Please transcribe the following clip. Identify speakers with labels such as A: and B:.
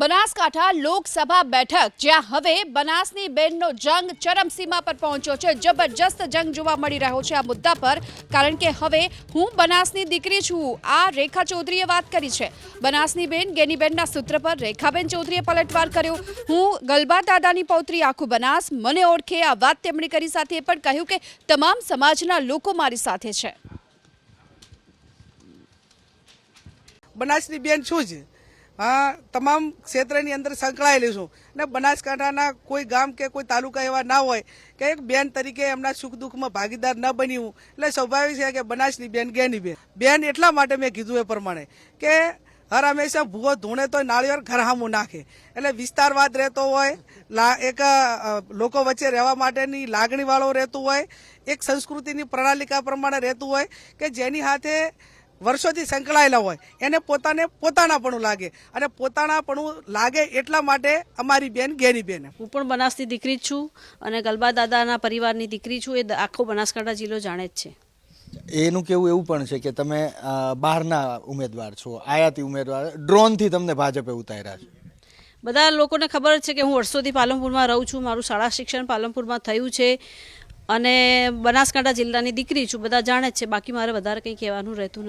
A: બનાસકાંઠા લોકસભા બેઠક, જ્યાં હવે બનાસની બેનનો જંગ ચરમસીમા પર પહોંચ્યો છે. જબરજસ્ત જંગ જોવા મળી રહ્યો છે આ મુદ્દા પર, કારણ કે હવે હું બનાસની દીકરી છું. આ રેખા ચૌધરીએ વાત કરી છે. બનાસની બેન ગેનીબેનના સૂત્ર પર રેખાબેન ચૌધરીએ પલટવાર કર્યો. હું ગલબા દાદાની પૌત્રી આખું બનાસ. મને ઓળખે આ વાત તેમણે કરી સાથે, પણ કહ્યું કે તમામ સમાજના લોકો મારી સાથે છે.
B: બનાસની બેન છું જ. તમામ ક્ષેત્રની અંદર સંકળાયેલી છું. ને બનાસકાંઠાના કોઈ ગામ કે કોઈ તાલુકા એવા ના હોય કે એક બેન તરીકે એમના સુખ દુઃખમાં ભાગીદાર ન બની હું એટલે સ્વાભાવિક છે કે બનાસની બેન, ગેની બેન. બેન એટલા માટે મેં કીધું એ પ્રમાણે કે હર હંમેશા ભૂવો ધૂણે તો નાળિયેર ઘરહામું નાખે. એટલે વિસ્તારવાદ રહેતો હોય એક લોકો વચ્ચે રહેવા માટેની લાગણીવાળો રહેતું હોય, એક સંસ્કૃતિની પ્રણાલિકા પ્રમાણે રહેતું હોય કે જેની હાથે વર્ષોથી સંકળાયેલા હોય એને પોતાને પોતાનાપણું લાગે. અને પોતાનાપણું લાગે એટલા માટે અમારી બેન ગેની બેન.
C: હું પણ બનાસની દીકરી જ છું અને ગલબા દાદાના પરિવારની દીકરી છું એ આખો બનાસકાંઠા જિલ્લો જાણે જ છે.
D: એનું કેવું એવું પણ છે કે તમે બહારના ઉમેદવાર છો આયાતી ઉમેદવાર ડ્રોનથી તમને ભાજપે ઉતાર્યા છે.
C: બધા લોકોને ખબર છે કે હું વર્ષોથી પાલનપુરમાં રહું છું મારું શાળા શિક્ષણ પાલનપુરમાં થયું છે અને બનાસકાંઠા જિલ્લાની દીકરી છું બધા જાણે જ છે બાકી મારે વધારે કંઈ કહેવાનું રહેતું નથી.